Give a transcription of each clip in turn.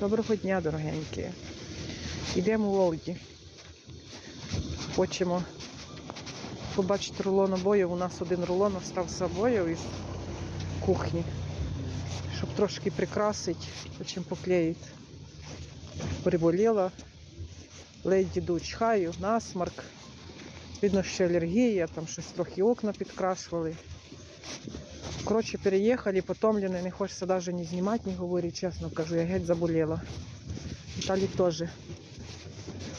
Доброго дня, дорогенькі. Йдемо в Олді. Хочемо побачити рулон обоїв. У нас один рулон остався обоїв із кухні. Щоб трошки прикрасити, потім поклеїти. Приболіла. Леді ду чхаю, насмарк. Видно, що алергія, там щось трохи окна підкрашували. Коротше, переїхали, потомлений, не хочеться навіть не знімати, не говорити, чесно кажу, я геть заболіла. Віталій теж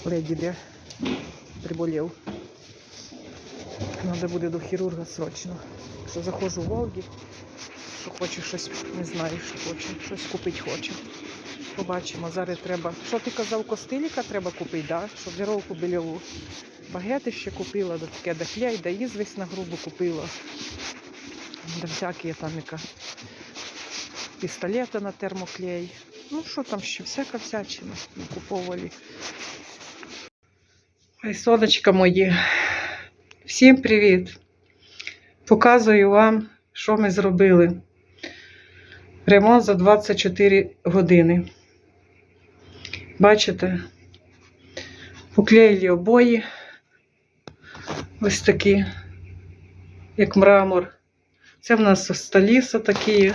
леді де приболів. Треба буде до хірурга срочно. Що заходжу в Волги, що хочу щось, не знаю, що хочу, щось купити хочу. Побачимо, зараз треба. Що ти казав, костиліка треба купити, да? щоб віровку більову. Багети ще купила, до таке дахляй, да ізвість на грубу купила. Да всякі там яка пістолети на термоклей. Ну, що там ще, всяка всячина накуповували. Ой, сонечка мої, всім привіт! Показую вам, що ми зробили. Ремонт за 24 години. Бачите? Поклеїли обої. Ось такі, як мрамор. Це в нас століса такі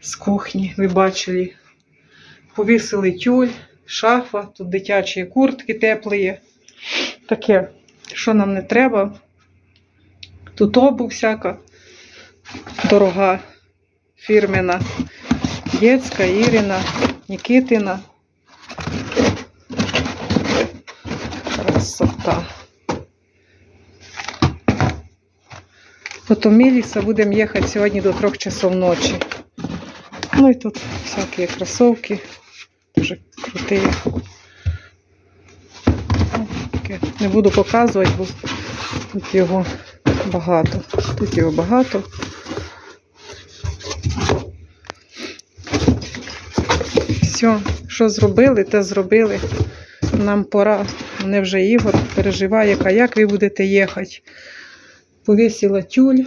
з кухні, ви бачили. Повісили тюль, шафа, тут дитячі куртки теплі. Таке, що нам не треба. Тут обув всяка дорога, фірмена, Єцька, Ірина, Нікітина. Красота. Потім Міліса будемо їхати сьогодні до трьох часов ночі. Ну і тут всякі кросовки. Дуже круті. Ну, Не буду показувати, бо тут його багато. Тут його багато. Все, що зробили, те зробили. Нам пора. Мене вже Ігор переживає, а як ви будете їхати. Повісила тюль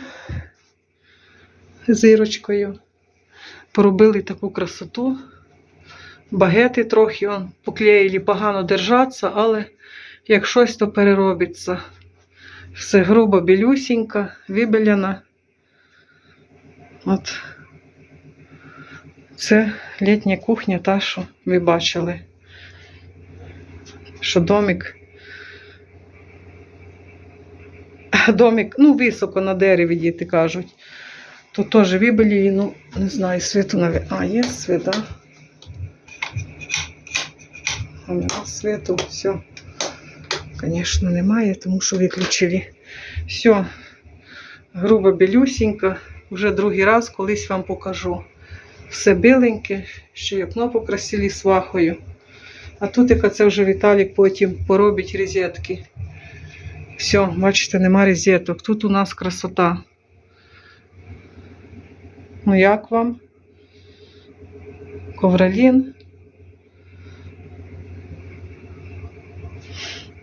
з ірочкою. Поробили таку красоту. Багети трохи он, поклеїли погано держаться, але як щось, то переробиться. Все грубо білюсінька, вибеляна. От. Це літня кухня, та, що ви бачили. Що домик домик, ну, високо на дереві, діти кажуть. Тут теж вибелі, ну, не знаю, світу навіть. А, є світ? А світу, все. Звісно, немає, тому що виключили. Все, грубо білюсінька. Вже другий раз колись вам покажу. Все биленьке, ще й окно покрасили свахою. А тут, яка це вже Віталік потім поробить розетки. Все, бачите, нема розеток. Тут у нас красота. Ну, як вам? Ковролін.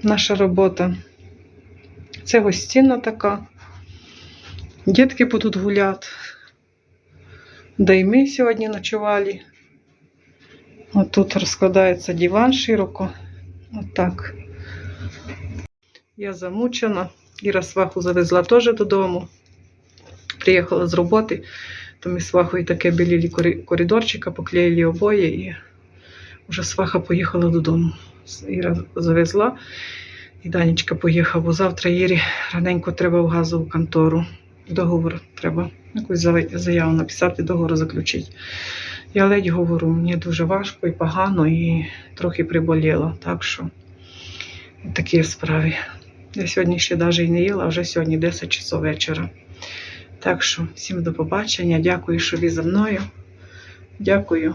Наша робота. Це гостінна така. Дітки будуть гуляти. Да й ми сьогодні ночували. От тут розкладається диван широко. Отак. Я замучена. Іра сваху завезла теж додому. Приїхала з роботи, то ми свахою таке білілі коридорчика, поклеїли обоє і вже сваха поїхала додому. Іра завезла, і Данечка поїхав, бо завтра Ірі раненько треба в газову контору. Договор треба якусь заяву написати, договор заключити. Я ледь говорю, мені дуже важко і погано, і трохи приболіло. Так що такі справи. Я сьогодні ще навіть і не їла, а вже сьогодні 10 часов вечора. Так що, всім до побачення. Дякую, що ви за мною. Дякую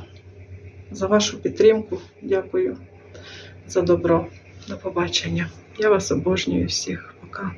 за вашу підтримку. Дякую за добро. До побачення. Я вас обожнюю всіх. Пока.